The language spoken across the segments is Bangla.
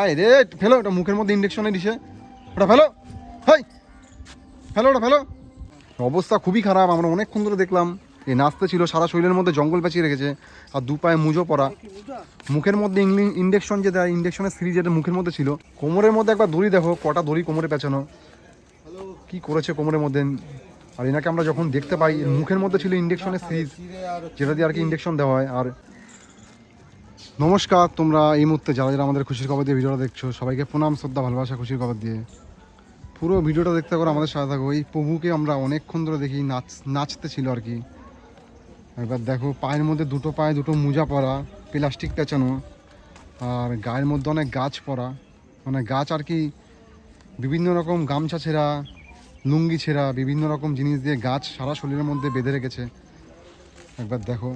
আয় রে, ফেলো, ওটা মুখের মধ্যে ইন্ডেকশনে দিছে। ওটা ফেলো, হাই, ফেলো, ওটা ফেলো। অবস্থা খুবই খারাপ, আমরা অনেকক্ষণ ধরে দেখলাম। এই নাচতে ছিল, সারা শরীরের মধ্যে জঙ্গল পেঁচিয়ে রেখেছে, আর দু পায়ে মুজো পরা। মুখের মধ্যে ইন্ডেকশন যে দেয় ইন্ডেকশনের সিরিজ যেটা মুখের মধ্যে ছিল, কোমরের মধ্যে একবার দড়ি দেখো, কটা দড়ি কোমরে পেঁচানো। কি করেছে কোমরের মধ্যে? আর এনাকে আমরা যখন দেখতে পাই মুখের মধ্যে ছিল ইন্ডেকশনের সিরিজ, যেটা দিয়ে আর কি ইন্ডেকশন দেওয়া হয়। আর নমস্কার, তোমরা এই মুহূর্তে যারা যারা আমাদের খুশির খবর দিয়ে ভিডিওটা দেখছ, সবাইকে প্রণাম, শ্রদ্ধা, ভালোবাসা, খুশির খবর দিয়ে। পুরো ভিডিওটা দেখতে করে আমাদের সাথে থাকো। এই প্রভুকে আমরা অনেকক্ষণ ধরে দেখি, নাচ, নাচতে ছিল আর কি। একবার দেখো, পায়ের মধ্যে দুটো পায়ে দুটো মোজা পরা, প্লাস্টিক পেঁচানো, আর গায়ের মধ্যে অনেক গাছ পরা। মানে গাছ আর কি বিভিন্ন রকম গামছা ছেঁড়া, লুঙ্গি ছেঁড়া, বিভিন্ন রকম জিনিস দিয়ে গাছ সারা শরীরের মধ্যে বেঁধে রেখেছে। একবার দেখো,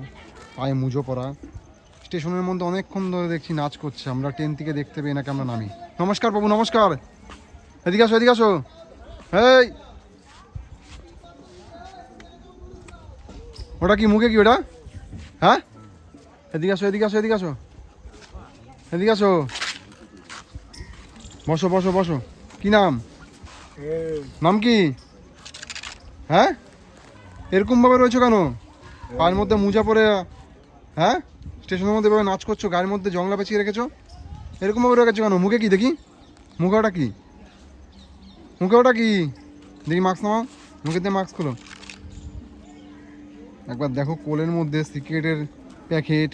পায়ে মুজো পরা। স্টেশনের মধ্যে অনেকক্ষণ ধরে দেখছি নাচ করছে। আমরা ট্রেন থেকে দেখতে পেয়ে নাকি আমরা নামি। নমস্কার বাবু নমস্কার। এদিকে আসো এদিকে আসো। এই ওটা কি মুখে কি ওটা? হ্যাঁ? এদিকে আসো এদিকে আসো এদিকে আসো। এদিকে আসো। বসো বসো বসো। কি নাম? নাম কি? হ্যাঁ? এরকম ভাবে রয়েছো কেন? পায়ের মধ্যে মোজা পরে হ্যাঁ? স্টেশনের মধ্যে এভাবে নাচ করছ গায়ের মধ্যে জংলা পেঁচিয়ে রেখেছো? এরকম ভাবে রেখেছো কেন? মুখে কি, দেখি? মুখে ওটা কি? মুখে ওটা কি? দেখি মাস্ক নামাও মুখে দিয়ে মাস্ক খোলো। একবার দেখো কোলের মধ্যে সিগারেটের প্যাকেট,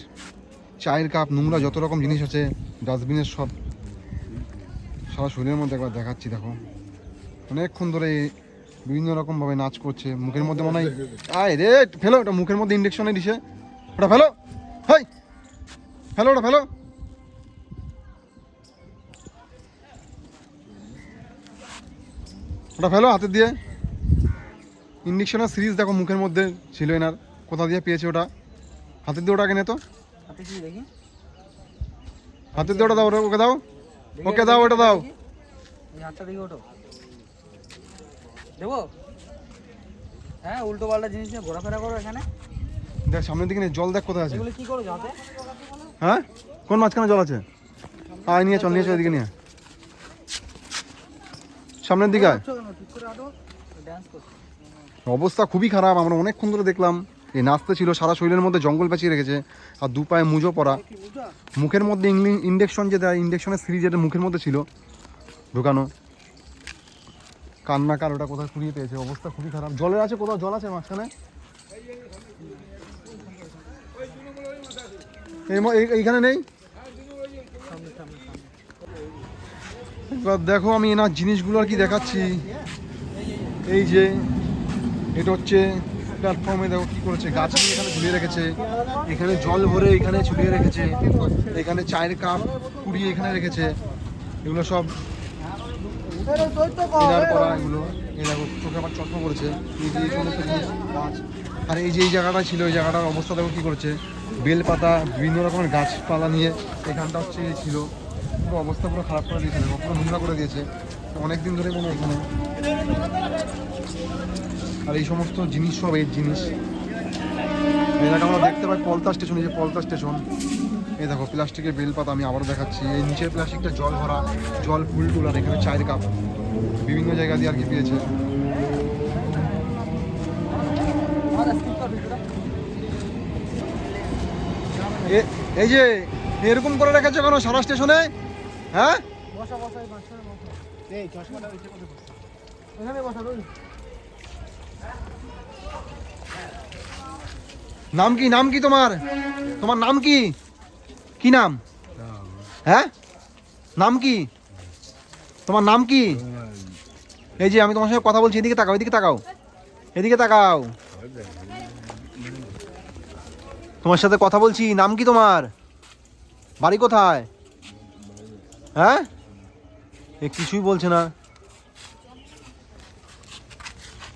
চায়ের কাপ, নোংরা যত রকম জিনিস আছে, ডাস্টবিনের সব। সারা শরীরের মধ্যে একবার দেখাচ্ছি, দেখো। অনেকক্ষণ ধরে বিভিন্ন রকমভাবে নাচ করছে। মুখের মধ্যে মনে হয়, আয় রে, ফেলো, ওটা মুখের মধ্যে ইন্ডেকশনে দিছে। ওটা ফেলো, হাই! ফেলো ওটা ফেলো। ওটা ফেলো হাতে দিয়ে। ইন্ডেকশনের সিরিজ দেখো মুখের মধ্যে ছিল এনার। কোথা দিয়ে পেয়েছে ওটা? হাতে দিয়ে ওটা কেনে তো। হাতে দিয়ে ওটা দাও ওকে দাও। ওকে দাও ওটা দাও। দেবো? হ্যাঁ উল্টো পাল্টা জিনিস নিয়ে ঘোরাফেরা করো এখানে। দেখ সামনের দিকে জল দেখ কোথায় আছে। এগুলো কি করো হাতে? হ্যাঁ? কোন মাঝখানে জল আছে? আয়, নিয়ে চল নিয়ে চল এদিকে নিয়ে। সামনের দিকে অবস্থা খুবই খারাপ, আমরা অনেকক্ষণ ধরে দেখলাম। এই নাচতে ছিল, সারা শরীরের মধ্যে জঙ্গল পেঁচিয়ে রেখেছে, আর দু পায়ে মুজো পরা। মুখের মধ্যে ইন্ডেকশন যে দেয় ইন্ডেকশনের সিরিজ যেটা মুখের মধ্যে ছিল, ঢুকানো। কান্না কার ওটা কোথায় কুড়িয়ে পেয়েছে, অবস্থা খুবই খারাপ। জলের আছে কোথাও? জল আছে মাঝখানে এই ম- এই- এইখানে নেই? এবার দেখো আমি এনার জিনিসগুলো আর কি দেখাচ্ছি। এই যে এটা হচ্ছে প্ল্যাটফর্মে দেখো কি করেছে গাছ এখানে ঝুলিয়ে রেখেছে। এখানে জল ভরে এখানে ঝুলিয়ে রেখেছে। এখানে চায়ের কাপ কুড়িয়ে এখানে রেখেছে। এগুলো সব করা এগুলো। এই দেখো চোখে আবার চশমা করেছে এই যে এই গাছ। আর এই যে এই জায়গাটা ছিল এই জায়গাটার অবস্থা দেখো কী করেছে? বেলপাতা বিভিন্ন রকমের গাছপালা নিয়ে এখানটা হচ্ছে ছিল। পুরো অবস্থা পুরো খারাপ করে দিয়েছে দেখো, পুরো নোংরা করে দিয়েছে। অনেক দিন ধরে কোনো এখানে আর এই সমস্ত জিনিস সব এর জিনিস। এই জায়গা আমরা দেখতে পাই পলতা স্টেশন এই যে পলতা স্টেশন। এই দেখো প্লাস্টিকের বেলপাতা আমি আবারও দেখাচ্ছি। এই নিচের প্লাস্টিকটা জল ভরা জল ফুল টুল আর এখানে চায়ের কাপ। বিভিন্ন জায়গা দিয়ে আর কি পেয়েছে। এই যে এরকম করে রেখেছে কেন সারা স্টেশনে? হ্যাঁ? নাম কি নাম কি তোমার? তোমার নাম কি? কি নাম। হ্যাঁ? নাম কি? তোমার নাম কি? এই যে আমি তোমার সঙ্গে কথা বলছি এদিকে তাকাও এদিকে তাকাও। এদিকে তাকাও। তোমার সাথে কথা বলছি নাম কি তোমার? বাড়ি কোথায়? হ্যাঁ? এ কিছুই বলছে না।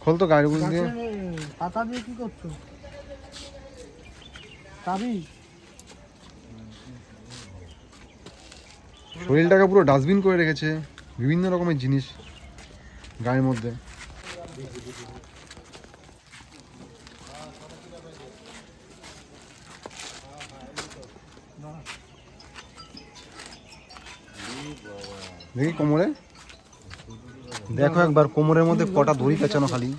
খোল তো গাড়িগুলো দিয়ে পাতা দিয়ে কি করছ? চাবি? শরীরটাকে পুরো ডাস্টবিন করে রেখেছে বিভিন্ন রকমের জিনিস। গায়ের মধ্যে। দেখি কোমরে। দেখো একবার কোমরের মধ্যে কটা দড়ি পেঁচানো খালি।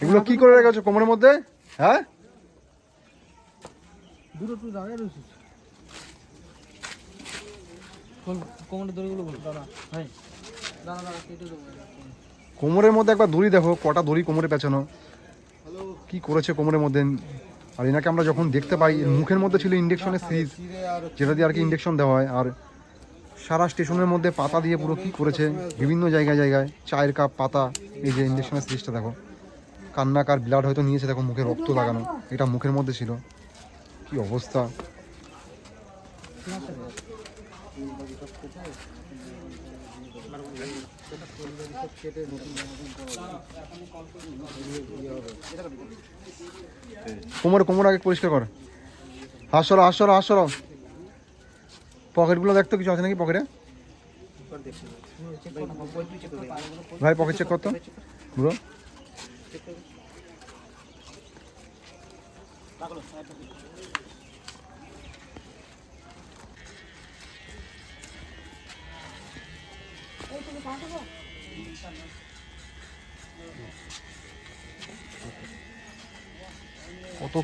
এগুলো কি করে রেখেছো কোমরের মধ্যে? হ্যাঁ? দূরে কোমরের দড়িগুলো বল দাঁড়া। ভাই দাঁড়া দাঁড়া কেটে দেবো। কোমরের মধ্যে একবার দড়ি দেখো কটা দড়ি কোমরে পেঁচানো কি করেছে কোমরের মধ্যে? আর এনাকে আমরা যখন দেখতে পাই মুখের মধ্যে ছিল ইন্ডেকশনের সিরিজ যেটা দিয়ে আর কি ইন্ডেকশন দেওয়া হয়। আর সারা স্টেশনের মধ্যে পাতা দিয়ে পুরো কি করেছে? বিভিন্ন জায়গায় জায়গায় চায়ের কাপ পাতা এই যে ইন্ডেকশনের সিরিজটা দেখো। কান্নাকার ব্লাড হয়তো নিয়েছে, দেখো মুখে রক্ত লাগানো। এটা মুখের মধ্যে ছিল। কি অবস্থা? কোমর কোমর আগে পরিষ্কার কর। সরাও হাত সরাও পকেটগুলো দেখতো কিছু আছে নাকি পকেটে? ভাই, পকেট চেক করতো ব্রো কত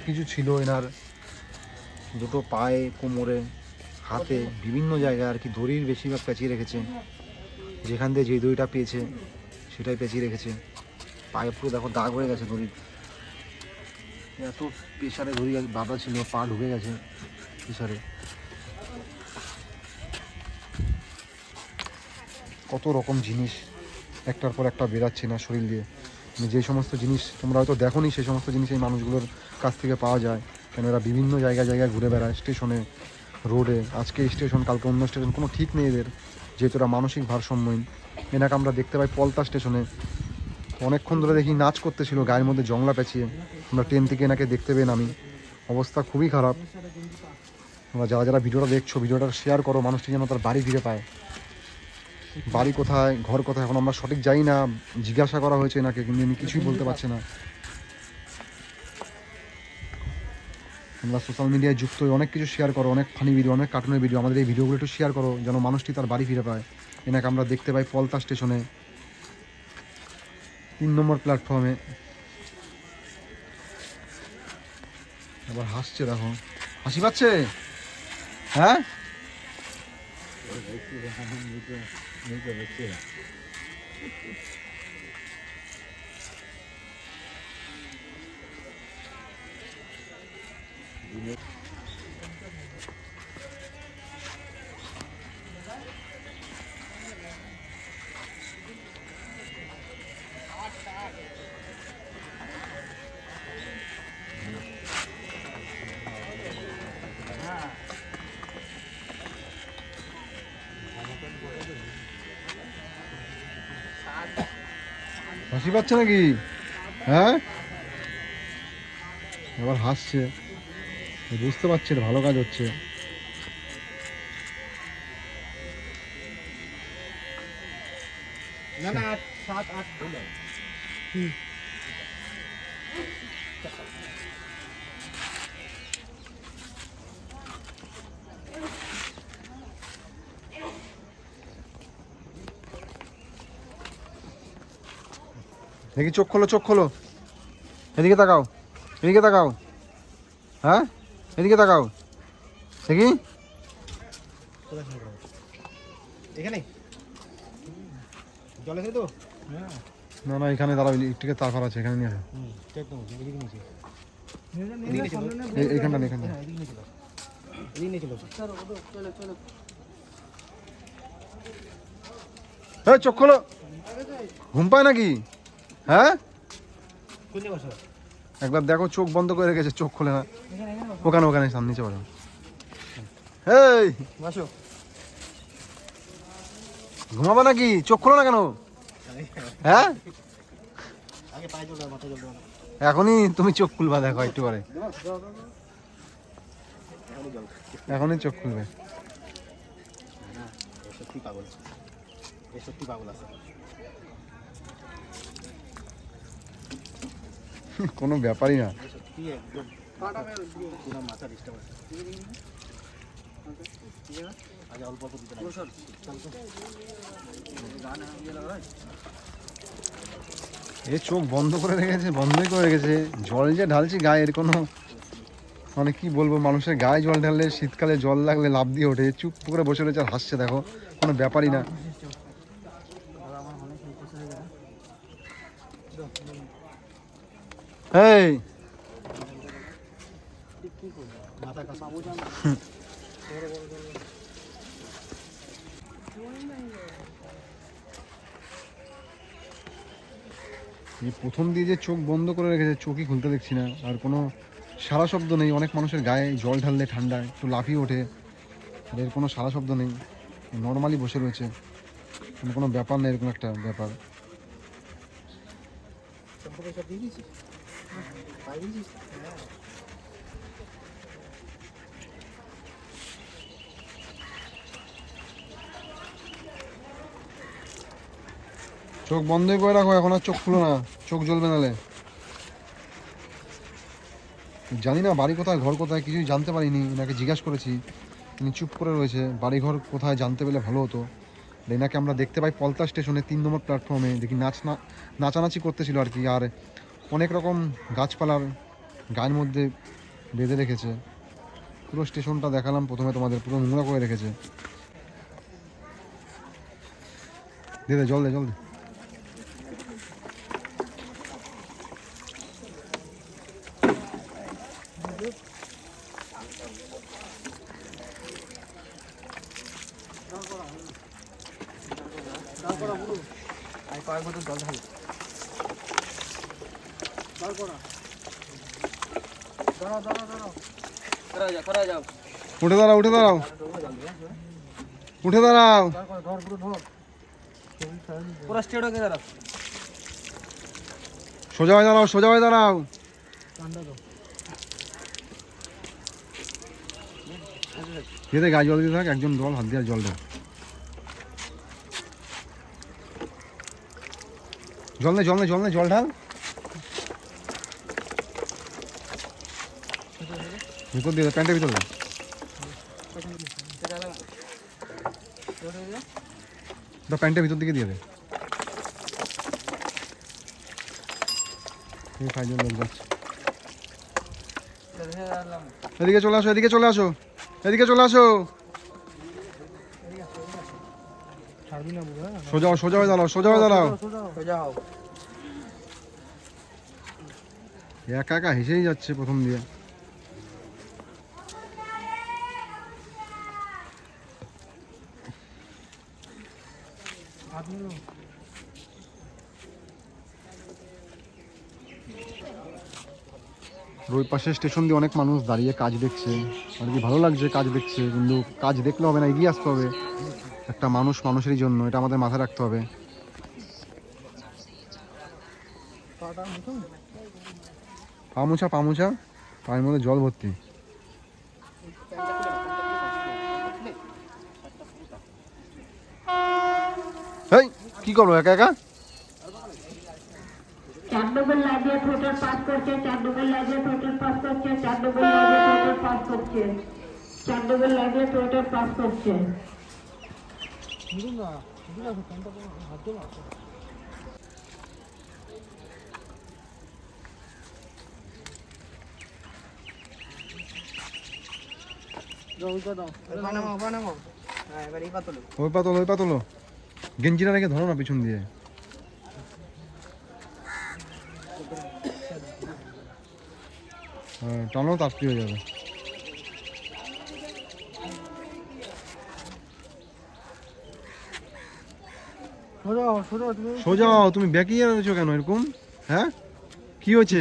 কিছু ছিল এনার? দুটো পায়ে, কোমরে, হাতে, বিভিন্ন জায়গায় আর কি দড়ির বেশিরভাগ পেঁচিয়ে রেখেছে। যেখান দিয়ে যে দড়িটা পেয়েছে, সেটাই পেঁচিয়ে রেখেছে। পায়ে পুরো দেখো, দাগ হয়ে গেছে দড়ির এত প্রেশারে দড়ি বাঁধা ছিল, পা ঢুকে গেছে প্রেশারে কত রকম জিনিস, একটার পর একটা বেরাচ্ছে না শরীর দিয়ে। মানে যে সমস্ত জিনিস তোমরা হয়তো দেখোনি, সেই সমস্ত জিনিস এই মানুষগুলোর কাছ থেকে পাওয়া যায়। কেন এরা বিভিন্ন জায়গায় জায়গায় ঘুরে বেড়ায়, স্টেশনে, রোডে। আজকে স্টেশন, কালকে অন্য স্টেশন, কোনো ঠিক নেই এদের, যেহেতু এরা মানসিক ভারসাম্যহীন। এনাকে আমরা দেখতে পাই পলতা স্টেশনে। অনেকক্ষণ ধরে দেখি নাচ করতেছিল, গায়ের মধ্যে জংলা পেঁচিয়ে। আমরা ট্রেন থেকে এনাকে দেখতে পেয়ে নামি। অবস্থা খুবই খারাপ। তোমরা যারা যারা ভিডিওটা দেখছ, ভিডিওটা শেয়ার করো, মানুষটি যেন তার বাড়ি ফিরে পায়। বাড়ি কোথায়, ঘর কোথায়, এখন আমরা সঠিক যাই না। জিজ্ঞাসা করা হয়েছে এনাকে, কিন্তু উনি কিছুই বলতে পারছে না। তোমরা সোশ্যাল মিডিয়ায় যুক্ত হয়ে অনেক কিছু শেয়ার করো, অনেক ফানি ভিডিও অনেক কার্টুনের ভিডিও আমাদের এই ভিডিওগুলো একটু শেয়ার করো, যেন মানুষটি তার বাড়ি ফিরে পায়। এনাকে আমরা দেখতে পাই পলতা স্টেশনে তিন নম্বর প্ল্যাটফর্মে আবার হাসছে দেখো। হাসি পাচ্ছে? হ্যাঁ? হাসি পাচ্ছে নাকি? হ্যাঁ? এবার হাসছে। বুঝতে পারছে ভালো কাজ হচ্ছে। না না সাত আট দেখি চোখ খোলো চোখ খোলো। এদিকে তাকাও এদিকে তাকাও। হ্যাঁ? এদিকে তাকাও। দেখি? এখানে? জল তো? হ্যাঁ। না না এখানে দাঁড়াও ইলেকট্রিকের তার ফার আছে এখানে নিয়ে আসো। এখানটা হ্যাঁ চোখ খোলো। ঘুম পায় নাকি? হ্যাঁ? একবার দেখো চোখ বন্ধ করে রেখেছে চোখ খোলে না। ওখানে ওখানে সামনে নিচে বলো এই বসো। ঘুমাবা নাকি? চোখ খোলো না কেন? হ্যাঁ। এখনই তুমি চোখ খুলবা দেখো একটু পরে। এখনই চোখ খুলবে। সত্যি পাগল। সত্যি পাগল আছে কোনো ব্যাপারই না সত্যি একদম পুরো মাথা ডিস্টার্ব আছে আজ অল্প অল্প দিতে লাগে গান ব্যাপারই না। এ চোখ বন্ধ করে রেখেছে, বন্ধই করে রেখেছে। জল যে ঢালছি গায়ে, এর কোনো মানে কি বলব, মানুষের গায়ে জল ঢাললে শীতকালে জল লাগলে লাভ দিয়ে ওঠে। চুপ করে বসে রয়েছে আর হাসছে, দেখো। কোনো ব্যাপারই না। এই। প্রথম দিয়ে যে চোখ বন্ধ করে রেখেছে, চোখই খুলতে দেখছি না। আর কোনো সারা শব্দ নেই। অনেক মানুষের গায়ে জল ঢাললে ঠান্ডায়, একটু লাফিয়ে ওঠে। আর এর কোনো সারা শব্দ নেই। নর্মালি বসে রয়েছে। কোনো ব্যাপার নেই, এরকম একটা ব্যাপার। চোখ বন্ধই করে রাখো, এখন আর চোখ খুলো না। চোখ জ্বলবে নালে। জানি না বাড়ি কোথায়, ঘর কোথায়, কিছুই জানতে পারিনি। এনাকে জিজ্ঞাসা করেছি। তিনি চুপ করে রয়েছে। বাড়ি ঘর কোথায় জানতে পেলে ভালো হতো। এনাকে আমরা দেখতে পাই পলতা স্টেশনে, তিন নম্বর প্ল্যাটফর্মে। দেখি নাচ না নাচানাচি করতেছিল আর কি। আর অনেক রকম গাছপালার গায়ের মধ্যে বেঁধে রেখেছে। পুরো স্টেশনটা দেখালাম প্রথমে তোমাদের, পুরো নোংরা করে রেখেছে। দে দে, জল দে জল দে। জল ঢাল দাঁড় করা দাঁড়াও দাঁড়াও দাঁড়াও করা যাও করা যাও উঠে দাঁড়াও উঠে দাঁড়াও। উঠে দাঁড়াও। সোজা হয়ে দাঁড়াও সোজা হয়ে দাঁড়াও। দাও গায়ে জল দিয়ে থাক একজন জল হাত দিয়ে জল দে জল নে জল নে জল নে জল ঢাল। ভিতর দিয়ে প্যান্টের ভিতর দে প্যান্টের ভিতর দিকে দিয়ে দে। এদিকে চলে আসো, এদিকে চলে আসো, এদিকে চলে আসো। সোজা সোজা হয়ে দাঁড়াও, সোজা হয়ে দাঁড়াও। একা একা হেসেই যাচ্ছে প্রথম দিয়ে। ওই পাশে স্টেশন দিয়ে অনেক মানুষ দাঁড়িয়ে কাজ দেখছে। আর কি ভালো লাগছে কাজ দেখছে, কিন্তু কাজ দেখলে হবে না, এগিয়ে আসতে হবে। একটা মানুষ মানুষেরই জন্য, এটা আমাদের মাথায় রাখতে হবে। পামুছা পামুছা পায়ের মধ্যে জল ভর্তি। হ্যাঁ এবার এই পাতলো ওই পাতল ওই পাতল। গেঞ্জিটা রেখে ধরো না পিছন দিয়ে। হ্যাঁ টানো তাড়াতাড়ি হয়ে যাবে? সোজা তুমি। হও, রয়েছো কেন এরকম? হ্যাঁ? কি হয়েছে?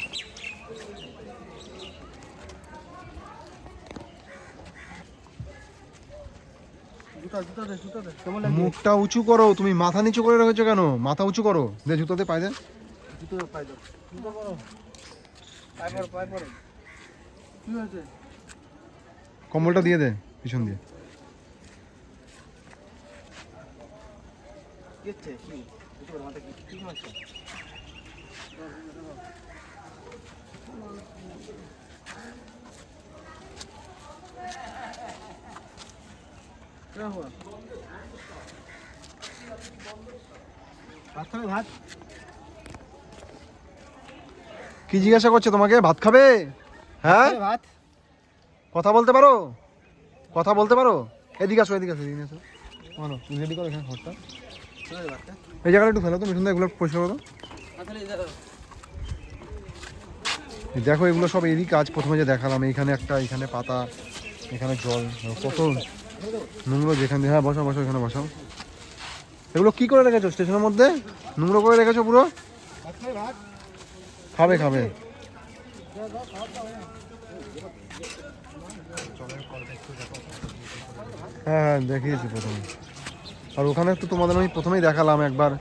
মুখটা উঁচু করো তুমি মাথা নিচু করে রেখেছো কেন? মাথা উঁচু করো। দে জুতোতে পাই দে। জুতো পাই দাও। জুতো করো। পাই পড়ো পাই পড়ো। কি হয়েছে? কম্বলটা দিয়ে দে পিছন দিয়ে। কি হচ্ছে? কি? জুতো মাথা কি কি সমস্যা ভাত কি জিজ্ঞাসা করছে তোমাকে? ভাত খাবে? হ্যাঁ? ভাত কথা বলতে পারো? কথা বলতে পারো? এদিকে আসো এদিকে আসো এদিকে আসো। মানো রেডি করো এখানে ঘরটা? এই জায়গাটা একটু ফেলো তো মিঠুন এগুলো পরিষ্কার করো দেখো দেখো এগুলো সব এরই কাজ। প্রথমে যে দেখালাম এইখানে একটা এখানে পাতা এখানে জল কত নোংরা যেখানে হ্যাঁ বসো বসো এখানে বসাও। এগুলো কি করে রেখেছো? স্টেশনের মধ্যে? নোংরা করে রেখেছো পুরো? খাবে খাবে। হ্যাঁ হ্যাঁ দেখিয়েছি প্রথমে। আর ওখানে তো তোমাদের আমি প্রথমেই দেখালাম একবার।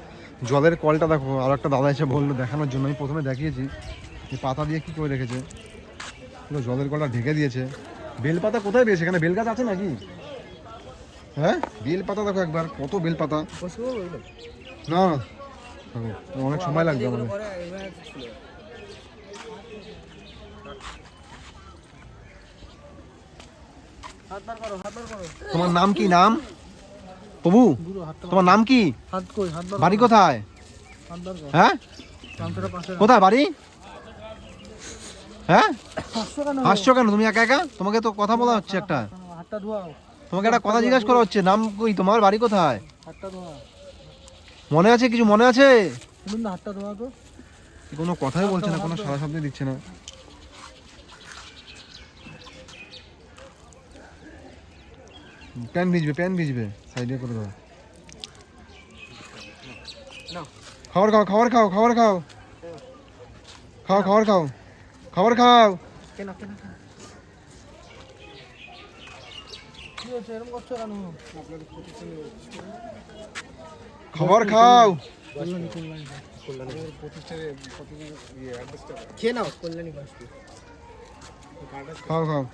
জলের কলটা দেখো, আর একটা দাদা এসে বলল দেখানোর জন্য, আমি প্রথমে দেখিয়েছি যে পাতা দিয়ে কী করে রেখেছে। জলের কলটা ঢেকে দিয়েছে। বেলপাতা কোথায় পেয়েছে? এখানে বেল গাছ আছে নাকি? হ্যাঁ? বেল পাতা দেখো একবার, কত বেল পাতা? না অনেক সময় লাগবে আমাদের। তোমার নাম কি, নাম? প্রভু তোমার নাম কি? বাড়ি কোথায়? হ্যাঁ? কোথায় বাড়ি? হ্যাঁ? হাসছো কেন? তুমি একা একা? তোমাকে তো কথা বলা হচ্ছে একটা। হাতটা ধোয়াও তোমাকে একটা কথা জিজ্ঞাসা করা হচ্ছে, নাম কই, তোমার বাড়ি কোথায়? মনে আছে কিছু, মনে আছে? কোনো কথাই বলছে না, কোনো সারা শব্দ দিচ্ছে না। প্যান ভিজবে প্যান ভিজবে, সাইডে করে দাও। খাবার খাও খাবার খাও খাবার খাও। খাও, খাবার খাও। খাবার খাও। কেন কেন কেন? কি হচ্ছে এরকম করছ কেন খবর খাও খেয়ে নাও কল্যাণী খাও খাও